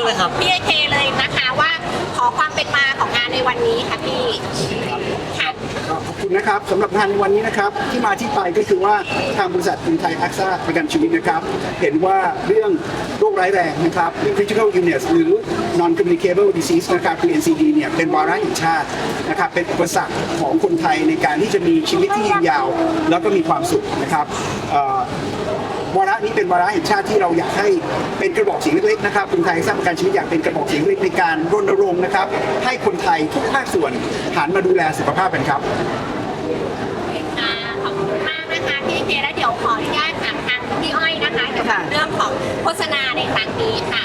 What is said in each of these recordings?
ริ่มเลยครับ พี่เอเคเลยนะคะว่าขอความเป็นมาของงานในวันนี้ค่ะพี่ค่ะ ก็ขอบคุณนะครับสำหรับงานในวันนี้นะครับที่มาที่ไปก็คือว่าทางบริษัทกรุงไทยอักษาประกันชีวิตนะครับ เห็นว่าเรื่องโรคร้ายแรงนะครับเรื่อง critical illness หรือ non communicable disease นะครับคือ NCD เนี่ยเป็นวาระแห่งชาตินะครับเป็นอุปสรรคของคนไทยในการที่จะมีชีวิตที่ยืนยาว แล้วก็มีความสุขนะครับเอ่อ วาระนี้เป็นวาระแห่งชาติที่เราอยากให้เป็นกระบอกเสียงเล็กๆนะครับคนไทยสร้างประกันชีวิตอยากเป็นกระบอกเสียงเล็กในการรณรงค์นะครับ ให้คนไทยทุกภาคส่วนหันมาดูแลสุขภาพกันครับค่ะขอบคุณมากนะคะพี่เอเคแล้วเดี๋ยวขออนุญาตถามทางพี่อ้อยนะคะเกี่ยวกับเรื่องของโฆษณาในครั้งนี้ค่ะ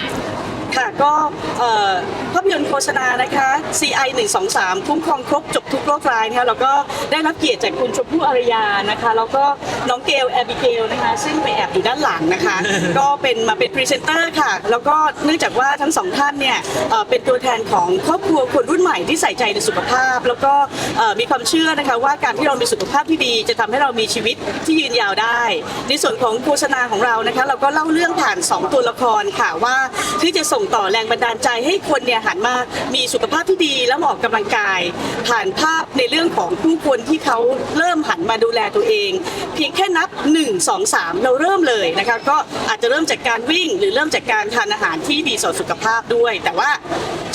ค่ะก็เอ่อภาพยนตร์โฆษณานะคะ CI 123คุ้มครองครบจบทุกโรคร้ายนะคะแล้วก็ได้รับเกียรติจากคุณชมพู่อารยานะคะ แล้วก็น้องเกลแอบิเกลนะคะ ซึ่งไปแอบอยู่ด้านหลังนะคะ ก็เป็นมาเป็นพรีเซนเตอร์ค่ะ แล้วก็เนื่องจากว่าทั้งสองท่านเนี่ยเอ่อเป็นตัวแทนของครอบครัวคนรุ่นใหม่ที่ใส่ใจในสุขภาพ แล้วก็เอ่อมีความเชื่อนะคะว่าการที่เรามีสุขภาพที่ดี จะทำให้เรามีชีวิตที่ยืนยาวได้ ในส่วนของโฆษณาของเรานะคะ เราก็เล่าเรื่องผ่าน 2 ตัวละครค่ะว่าที่จะส่งต่อแรงบันดาลใจให้คนเนี่ยหันมามีสุขภาพที่ดีและเหมาะกำลังกาย ผ่านภาพในเรื่องของผู้คนที่เขาเริ่มหันมาดูแลตัวเอง เพียงแค่นับ 1 2 3 เราเริ่มเลยนะคะก็อาจจะเริ่มจากการวิ่ง หรือเริ่มจากการทานอาหารที่ดีต่อสุขภาพด้วย แต่ว่า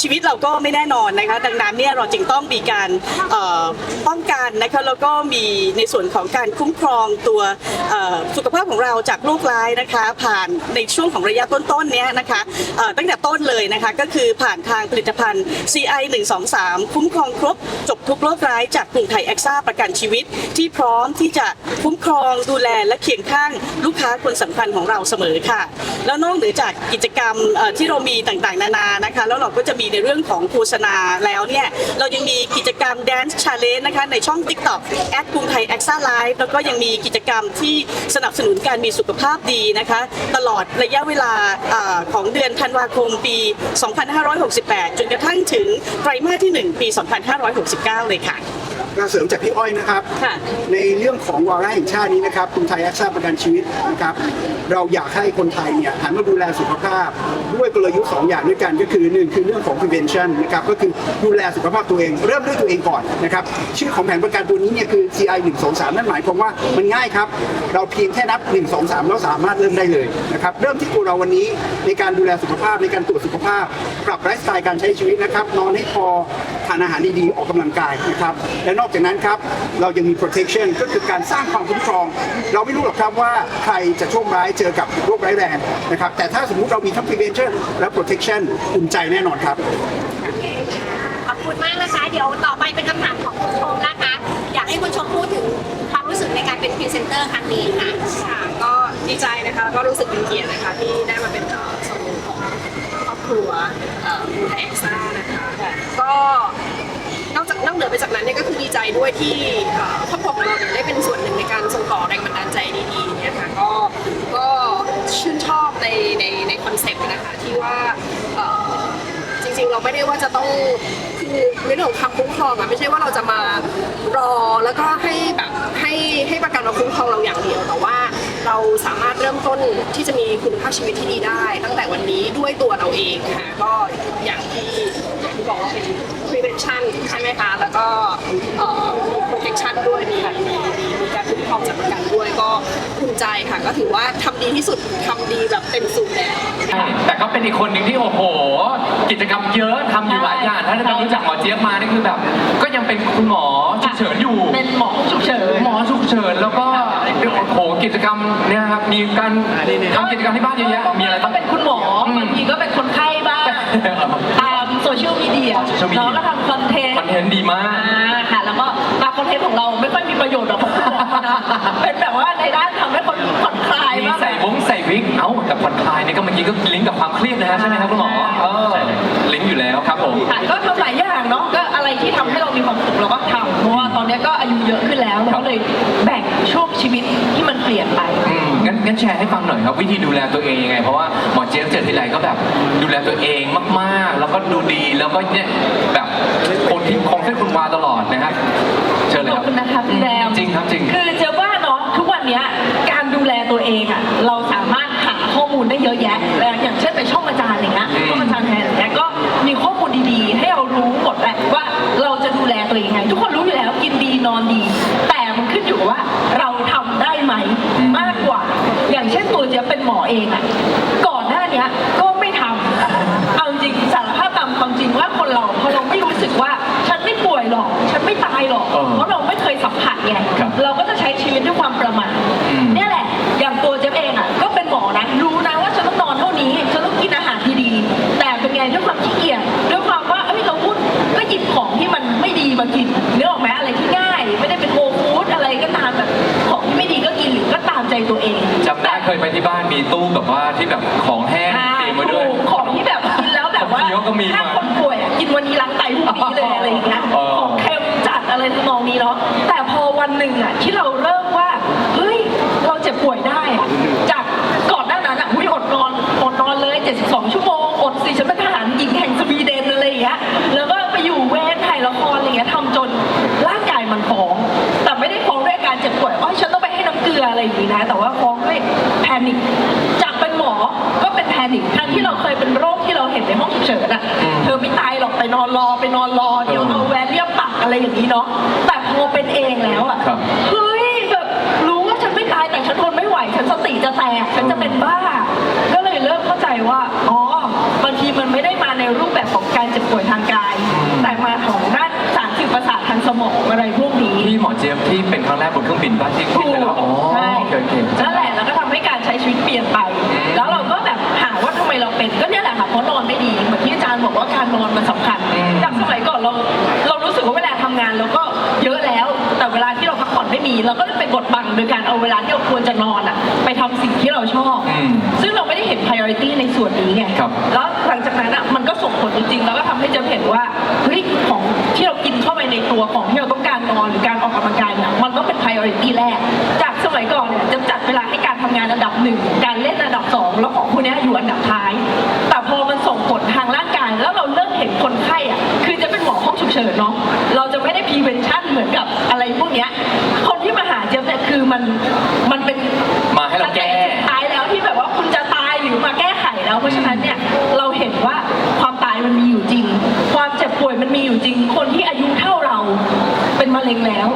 ชีวิตเราก็ไม่แน่นอนนะคะดังนั้นเนี่ยเราจึงต้องมีการป้องกันนะคะแล้วก็มีในส่วนของการคุ้มครองตัวสุขภาพของเราจากโรคร้ายนะคะ ผ่านในช่วงของระยะต้นๆเนี้ยนะคะตั้งแต่ต้นเลยนะคะก็คือผ่านทางผลิตภัณฑ์ CI 123 คุ้มครองครบ จบทุกโรคร้ายจากกรุงไทยแอคซ่าประกันชีวิต ที่พร้อมที่จะคุ้มครองดูแลและเคียงข้างลูกค้าคนสำคัญของเราเสมอค่ะ แล้วนอกเหนือจากกิจกรรมที่เรามีต่างๆ นานานะคะ แล้วเราก็จะมีในเรื่องของโฆษณาแล้วเนี่ยเรายังมีกิจกรรม Dance Challenge นะคะในช่อง TikTok แอดกรุงไทยแอคซ่าไลฟ์แล้วก็ยังมีกิจกรรมที่สนับสนุนการมีสุขภาพดีนะคะ ตลอดระยะเวลาอาของเดือนธันวาคมปี 2568 จนกระทั่งถึงไตรมาสที่ 1 ปี 2569 เลยค่ะ ก็เสริมจากพี่อ้อยนะครับ ค่ะ ในเรื่องของวาระแห่งชาตินี้นะครับกรุงไทยอักษาประกันชีวิตนะครับ เราอยากให้คนไทยเนี่ยหันมาดูแลสุขภาพ ด้วยกลยุทธ์สองอย่างด้วยกันก็คือหนึ่งคือเรื่องของ prevention นะครับก็คือดูแลสุขภาพตัวเอง เริ่มด้วยตัวเองก่อนนะครับชื่อของแผนประกันตัวนี้เนี่ยคือ CI 1 2 3นั่นหมายความว่ามันง่ายครับ เราเพียงแค่นับ 1 2 3 แล้วสามารถเริ่มได้เลยนะครับเริ่มที่ตัวเราวันนี้ในการดูแลสุขภาพในการตรวจสุขภาพ ปรับไลฟ์สไตล์การใช้ชีวิตนะครับนอนให้พอทานอาหารดีๆออกกำลังกายนะครับและนอกจากนั้นครับ เรายังมี protection ก็คือการสร้างความคุ้มครอง เราไม่รู้หรอกครับว่าใครจะโชคร้ายเจอกับโรคร้ายแรงนะครับ แต่ถ้าสมมุติเรามีทั้ง prevention และ protection อุ่นใจแน่นอนครับ ขอบคุณมากนะคะ เดี๋ยวต่อไปเป็นคำถามของคุณชมนะคะ อยากให้คุณชมพูดถึงความรู้สึกในการเป็นพรีเซนเตอร์ครั้งนี้ค่ะ ค่ะก็ดีใจนะคะแล้วก็รู้สึกเป็นเกียรตินะคะที่ได้มาเป็นเอ่อส่วนหนึ่งของครอบครัวเอ่อคุณไทยเอ็กซ่านะคะก็ นอกจากนอกเหนือไปจากนั้นเนี่ยก็คือดีใจด้วยที่ครอบครัวของเราเนี่ยได้เป็นส่วนหนึ่งในการส่งต่อแรงบันดาลใจดีๆเนี่ยค่ะก็ก็ชื่นชอบในในในคอนเซ็ปต์นะคะที่ว่าจริงๆเราไม่ได้ว่าจะต้องคือในเรื่องของคำคุ้มครองอะไม่ใช่ว่าเราจะมารอแล้วก็ให้แบบให้ให้ประกันมาคุ้มครองเราอย่างเดียวแต่ว่าเราสามารถเริ่มต้นที่จะมีคุณภาพชีวิตที่ดีได้ ตั้งแต่วันนี้ด้วยตัวเราเองค่ะก็อย่างที่ที่บอกว่าเป็น prevention ใช่ไหมคะ แล้วก็เอ่อ protection ด้วยมีมีมีมีการคุ้มครองจากประกันด้วยก็ภูมิใจค่ะ ก็ถือว่าทำดีที่สุดทำดีแบบเต็มสูบแล้ว แต่ก็เป็นอีกคนหนึ่งที่โอ้โห กิจกรรมเยอะทำอยู่หลายอย่าง ถ้าเรารู้จักหมอเจี๊ยบมานี่คือแบบ ก็ยังเป็นคุณหมอฉุกเฉินอยู่ เป็นหมอฉุกเฉิน หมอฉุกเฉินแล้วก็โอ้โหกิจกรรมเนี่ยครับมีการทำกิจกรรมที่บ้านเยอะแยะมีอะไรก็บ้าง เป็นคุณหมอบางทีก็เป็นคนไข้บ้างตาม โซเชียลมีเดียโซเชียลมีเดียเนาะก็ทำคอนเทนต์คอนเทนต์ดีมาก อ่าค่ะ แล้วก็บางคอนเทนต์ของเราไม่ค่อยมีประโยชน์หรอกของคุณหมอนะเป็นแบบว่าในด้านทำให้คนผ่อนคลายมีมาก ใส่วงใส่วิกเอ้ากับผ่อนคลายเนี่ยก็เมื่อกี้ก็ลิงก์กับความเครียดนะฮะใช่ไหมครับคุณหมอเออลิงก์อยู่แล้วครับผม ค่ะก็ทำหลายอย่างเนาะก็อะไรที่ทำให้เรามีความสุขเราก็ทำเพราะว่าตอนนี้ก็อายุเยอะขึ้นแล้วเราก็เลยแบ่งช่วงชีวิตที่มันเปลี่ยนไป อืม งั้นงั้นแชร์ให้ฟังหน่อยครับ วิธีดูแลตัวเองยังไง เพราะว่าหมอเจี๊ยบเจอทีไรก็แบบดูแลตัวเองมากๆ แล้วก็ดูดีแล้วก็เนี่ยแบบคนที่คงเส้นคุณวาตลอดนะครับเชิญเลยขคอรับบคุณนะคะพี่แดมจริงครับจริง คือเจะว่าเนาะทุกวันเนี้ย ตัวเจี๊ยเป็นหมอเองอะก่อนหน้านี้ก็ไม่ทำเอาจริงสาร ยไปที่บ้านมีตู้แบบว่าที่แบบของแห้งใช่เตรียมมาด้วย ถูกของที่แบบกินแล้วแบบว่าของเคี้ยวก็มีถ้ามาคนป่วยอะกินวันนี้ล้างไตพรุ่งนี้เลยอะไรอย่างเงี้ยเออ ของเค็มจัดอะไรทำนองนี้เนาะแต่พอวันหนึ่งอะที่เราเริ่มว่าเฮ้ยเราเจ็บป่วยได้อะจากก่อน แต่ว่าฟ้องด้วยแพนิคจากเป็นหมอก็เป็นแพนิคทั้งที่เราเคยเป็นโรคที่เราเห็นในห้องฉุกเฉินอะเธอไม่ตายหรอกไปนอนรอไปนอนรอเดี๋ยวเอาแวเรียมปักอะไรอย่างนี้เนาะแต่พอเป็นเองแล้วอะครับเฮ้ยแบบรู้ว่าฉันไม่ตายแต่ฉันทนไม่ไหวฉันสติจะแตกฉันจะเป็นบ้า ก็เลยเริ่มเข้าใจว่าอ๋อบางทีมันไม่ได้มาในรูปแบบของการเจ็บป่วยทางกาย แต่มาของด้านสารสื่อประสาททางสมองอะไรพวกนี้ที่หมอเจี๊ยบที่เป็นครั้งแรกบนเครื่องบินบ้านที่ขึ้นไปแล้วอ๋อใช่ โอเคโอเคนั่นแหละแล้วก็ทำให้การใช้ชีวิตเปลี่ยนไป แล้วเราก็แบบหาว่าทำไมเราเป็นก็เนี่ยแหละค่ะเพราะนอนไม่ดีเหมือนที่อาจารย์บอกว่าการนอนมันสำคัญอืมจากสมัยก่อนเราเรารู้สึกว่าเวลาทำงานเราก็เยอะแล้ว แต่เวลาที่เราพักผ่อนไม่มีเราก็เลยไปกดบังโดยการเอาเวลาที่เราควรจะนอนอะไปทำสิ่งที่เราชอบ อืม ซึ่งเราไม่ได้เห็น priority ในส่วนนี้ไง ครับ แล้วหลังจากนั้นอะมันก็ส่งผลจริงๆ แล้วก็ทำให้เจมเห็นว่าเฮ้ยของที่เรากินเข้าไปในตัวของที่เราต้องการนอนหรือการออกกำลังกายเนี่ยมันต้องเป็น priority แรก จากส มัยก่อนเนี่ยเจมจัดเวลาให้การทำงานอันดับหนึ่งการเล่นอันดับสองแล้วของพวกเนี้ยอยู่อันดับท้าย แต่พอมันส่งผลทางร่างกายแล้วเราเริ่มเห็นคนไข้อะคือจะเป็นหมอห้องฉุกเฉินเนาะเราจะไม่ได้ prevention เหมือนกับอะไรพวกเนี้ยคนที่มาหาเจมเนี่ยคือมันมันเป็นมาให้เราแก้ตายแล้วที่แบบว่าคุณจะตายหรือมาแก้ไขแล้วเพราะฉะนั้นเนี่ยเราเห็นว่าความตายมันมีอยู่จริง ความเจ็บป่วยมันมีอยู่จริง คนที่อายุเท่าเราเป็นมะเร็งแล้ว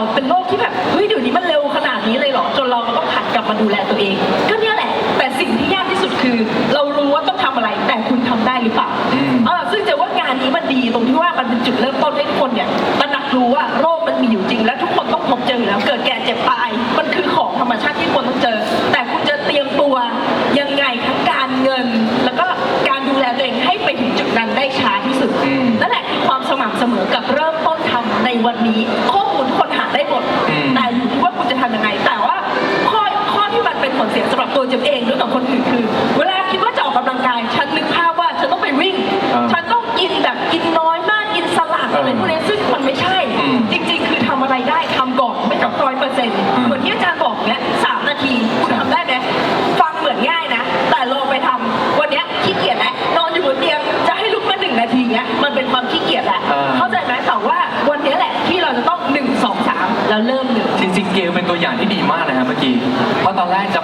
เราเป็นโรคที่แบบเฮ้ยเดี๋ยวนี้มันเร็วขนาดนี้เลยเหรอจนเราต้องหันกลับมาดูแลตัวเอง ก็เนี่ยแหละ แต่สิ่งที่ยากที่สุดคือ เรารู้ว่าต้องทำอะไร แต่คุณทำได้หรือเปล่าอืมเออซึ่งเจะว่างานนี้มันดีตรงที่ว่ามันเป็นจุดเริ่มต้นให้ทุกคนเนี่ยตระหนักรู้ว่าโรคมันมีอยู่จริง และทุกคนต้องพบเจออยู่แล้ว เกิดแก่เจ็บตายมันคือของธรรมชาติที่คนต้องเจอ แต่คุณจะเตรียมตัวยังไงทั้งการเงิน แล้วก็การดูแลตัวเองให้ไปถึงจุดนั้นได้ช้าที่สุดอืมนั่นแหละคือความสม่ำเสมอกับเริ่มต้นทำในวันนี้ข้อมูลทุกคนหา ได้หมด อืม แต่อยู่ที่ว่าคุณจะทำยังไง แต่ว่าข้อข้อที่มันเป็นผลเสียสำหรับตัวเจมเองด้วยกับคนอื่นคือ เวลาคิดว่าจะออกกำลังกาย ฉันนึกภาพว่าฉันต้องไปวิ่งเออฉันต้องกินแบบกินน้อยมากกินสลัดอะไรพวกนี้ซึ่งมันไม่ใช่ อืมจริงๆ คือทำอะไรได้ทำก่อนไม่ต้องครับร้อยเปอร์เซ็นต์อืม เหมือนที่อาจารย์บอกเนี้ยสา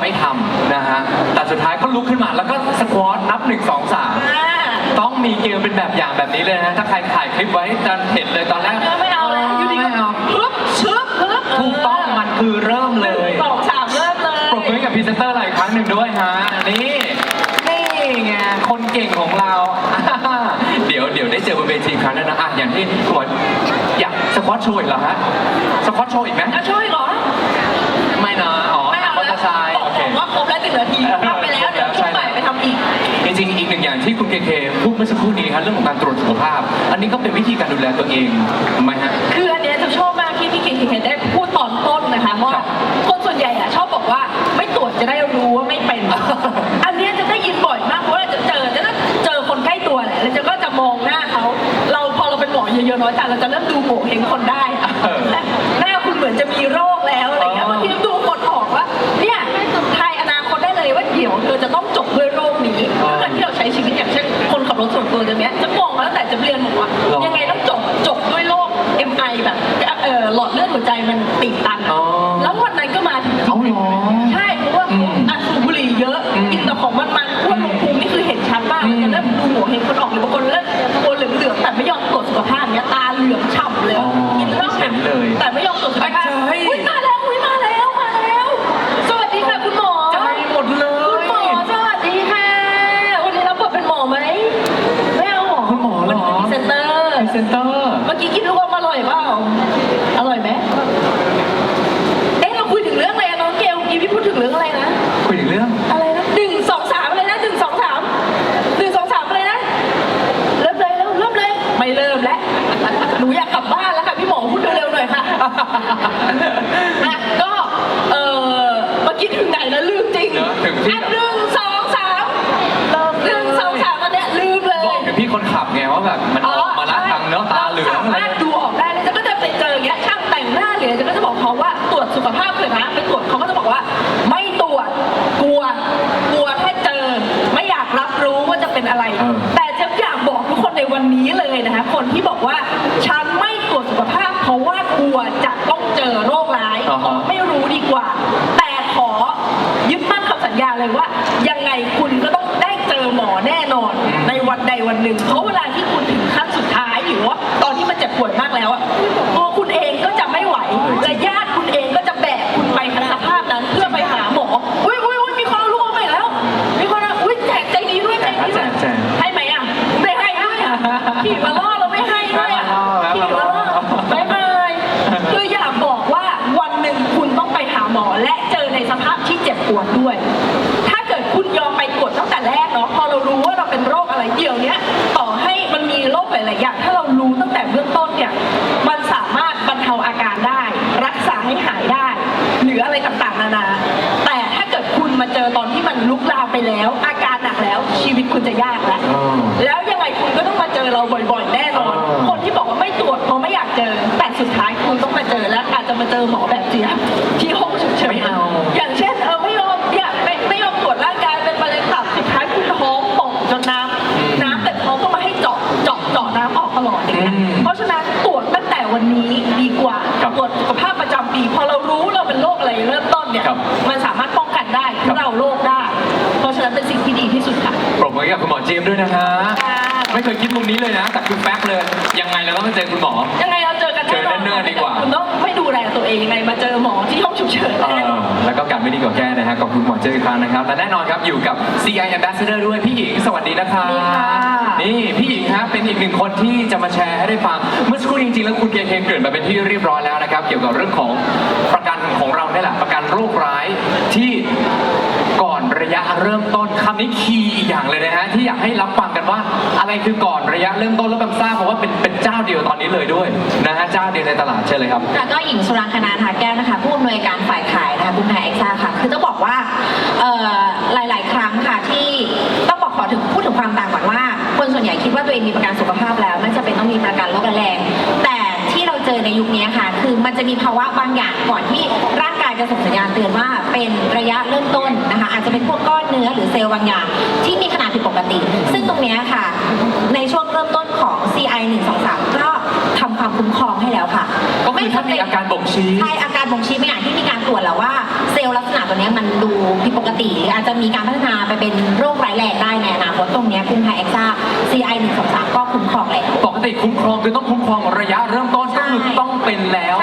ไม่ทำนะฮะ แต่สุดท้ายก็ลุกขึ้นมาแล้วก็สควอตนับ1 2 3ต้องมีเกลเป็นแบบอย่างแบบนี้เลยนะ ถ้าใครถ่ายคลิปไว้จะเห็นเลยตอนแรกไม่เอาแล้วอยู่ดีก็ไม่เอาปึ๊บชึบปึ๊บถูกต้องมันคือเริ่มเลยสองสามเริ่มเลยปรบมือให้กับพรีเซนเตอร์หลายครั้งหนึ่งด้วยฮะนี่นี่ไงคนเก่งของเรา เดี๋ยวเดี๋ยวได้เจอบนเวทีอีกครั้งหนึงนะอะอย่างที่คุณหมออยากสควอตโชว์อีกเหรอฮะสควอตโชว์อีกไหมจะช่วยเหรอไพูดเมื่อสักครู่นี้ครับเรื่องของการตรวจสุขภาพ อันนี้ก็เป็นวิธีการดูแลตัวเองไหมฮะ คืออันเนี้ยจะชอบมากที่พี่เคเคได้พูดตอนต้นนะคะว่าคนส่วนใหญ่อะชอบบอกว่าไม่ตรวจจะได้รู้ว่าไม่เป็น อันเนี้ยจะได้ยินบ่อยมากเพราะว่าจะเจอจะเจอคนใกล้ตัวแหละแล้วจะก็จะมองหน้าเขาเราพอเราเป็นหมอเยอะๆน้อยแต่เราจะเริ่มดูโง่เฮงคนได้และหน้าคุณเหมือนจะมีโรคแล้วอะไรเงี้ยบางทีดูคนออกว่าเนี่ยทายอนาคตได้เลยว่าเดี๋ยวเธอจะต้องจบด้วย หลอดเลือดหัวใจมันตีบตันอะอ๋อ แล้ววันนั้นก็มาถึงจริงเอาเหรอ ใช่เพราะว่าอืมอะสูบบุหรี่เยอะ อืมกินแต่ของมันๆอ้วนลงพุงนี่คือเห็นชัดมากอืม จะเริ่มดูหัวเห็นคนออกหรือบางคนเริ่มตัวเหลืองๆแต่ไม่ยอมตรวจสุขภาพเนี้ยตาเหลืองฉ่ำเลยอ๋อกินเหล้าเห็นเลยแต่ไม่ยอมตรวจสุขภาพใช่อุ้ยมาแล้วอุ้ยมาแล้วมาแล้ว สวัสดีค่ะคุณหมอ ใช่ ที่ อะหนึ่งสองสามหนึ่งสองสามตอนเนี้ยลืมเลย บอกถึงพี่คนขับไงว่าแบบมันออกมาละทางเนาะตาเหลือง สา อะไร มารถดูออกได้เลยจะก็จะไปเจออย่างเงี้ยช่างแต่งหน้าหรือจะก็จะบอกเขาว่าตรวจสุขภาพเลยนะไปตรวจเขาก็จะบอกว่า ไม่ตรวจกลัว กลัวแค่เจอ ไม่อยากรับรู้ว่าจะเป็นอะไร แต่เจะอยากบอกทุกคนใน วันนี้เลยนะคะคนที่บอกว่าฉันไม่ตรวจสุขภาพ เพราะว่ากลัวจะต้องเจอโรคร้ายอ่าฮะ ไม่รู้ดีกว่า แต่ขอยึดมั่นคำสัญญาเลยว่า ยังไงคุณก็ต้องได้เจอหมอแน่นอนในวันใดวันหนึ่ง เพราะเวลาที่คุณถึงขั้นสุดท้ายหรือว่าตอนที่มันเจ็บป่วยมาก ไปแล้ว อาการหนักแล้วชีวิตคุณจะยากแล้ว อ๋อแล้วยังไงคุณก็ต้องมาเจอเราบ่อยๆแน่นอน อ๋อ คนที่บอกว่าไม่ตรวจเพราะไม่อยากเจอ แต่สุดท้ายคุณต้องมาเจอแล้วอาจจะมาเจอหมอแบบเจี๊ยบที่ห้องฉุกเฉินไม่เอา อย่างเช่นเออไม่ยอมเนี่ยไม่ไม่ยอมตรวจร่างกายเป็นมะเร็งตับสุดท้ายคุณท้องป่องจนน้ำน้ำแต่ท้องก็มาให้เจาะเจาะเจาะน้ำออกตลอดอย่างเงี้ยอืม เพราะฉะนั้นตรวจตั้งแต่วันนี้ดีกว่าครับตรวจสุขภาพประจำปีพอเรารู้เราเป็นโรคอะไรเริ่มต้นเนี่ยครับ มัน งที่ดีที่สุดค่ะ ปรบมือให้กับคุณหมอเจมส์ด้วยนะคะค่ะไม่เคยคิดมุมนี้เลยนะแต่คือแฟกต์เลย ยังไงเราต้องไปเจอคุณหมอ ยังไงเราเจอกันแน่นอนเจอเนิ่นๆดีกว่า คุณต้องไม่ดูแลตัวเองยังไงมาเจอหมอที่ห้องฉุกเฉินเอแน่นออน แล้วก็การไม่ดีกว่าแก้นะฮะขอบคุณหมอเจออีกครั้งนะครับ และแน่นอนครับอยู่กับ CI Ambassador ด้วยพี่หญิงสวัสดีนะคะสวัสดีค่ะ นี่พี่หญิงครับเป็นอีกหนึ่งคนที่จะมาแชร์ให้ได้ฟัง เมื่อสักครู่จริงๆแล้วคุณเคเคนเกริดมาเป็นที่เรียบร้อยแล้วนะครับ เกี่ยวกับเรื่องของประกันของเราเนี่ยแหละประกันโรคร้ายที่ก่อนระยะเริ่มต้น คำนี้คีย์อีกอย่างเลยนะฮะที่อยากให้รับฟังกันว่า อะไรคือก่อนระยะเริ่มต้นแล้วแบบทราเพราะว่าเป็นเป็นเจ้าเดียวตอนนี้เลยด้วยนะฮะเจ้าเดียวในตลาดเชิญเลยครับ ค่ะก็หญิงสุรางคณาทาแก้วนะคะผู้อำนวยการฝ่ายขายนะคะกรุงไทยเอ็กซ่าค่ะ คือต้องบอกว่าเอ่อหลาย ๆ ครั้งค่ะที่ต้องบอกขอถึงพูดถึงความต่างก่อนว่า คนส่วนใหญ่คิดว่าตัวเองมีประกันสุขภาพแล้วไม่จำเป็นต้องมีประกันโรคร้ายแรง ในยุคนี้ค่ะ คือมันจะมีภาวะบางอย่างก่อนที่ร่างกายจะส่งสัญญาณเตือนว่าเป็นระยะเริ่มต้นนะคะ อาจจะเป็นพวกก้อนเนื้อหรือเซลล์บางอย่าง ที่มีขนาดผิดปกติ ซึ่งตรงเนี้ยค่ะ ในช่วงเริ่มต้นของ CI 1 2 3ก็ทำความคุ้มครองให้แล้วค่ะก็คือถ้ามีอาการบ่งชี้ใช่อาการบ่งชี้บางอย่างที่มีการตรวจแล้วว่าเซลล์ลักษณะตัวเนี้ยมันดูผิดปกติหรืออาจจะมีการพัฒนาไปเป็นโรคร้ายแรงได้ในอนาคตตรงเนี้ยกรุงไทยเอ็กซ่า CI 1 2 3ก็คุ้มครองแล้วปกติคุ้มครองคือต้องคุ้มครองระยะเริ่มต้น เป็นแล้ว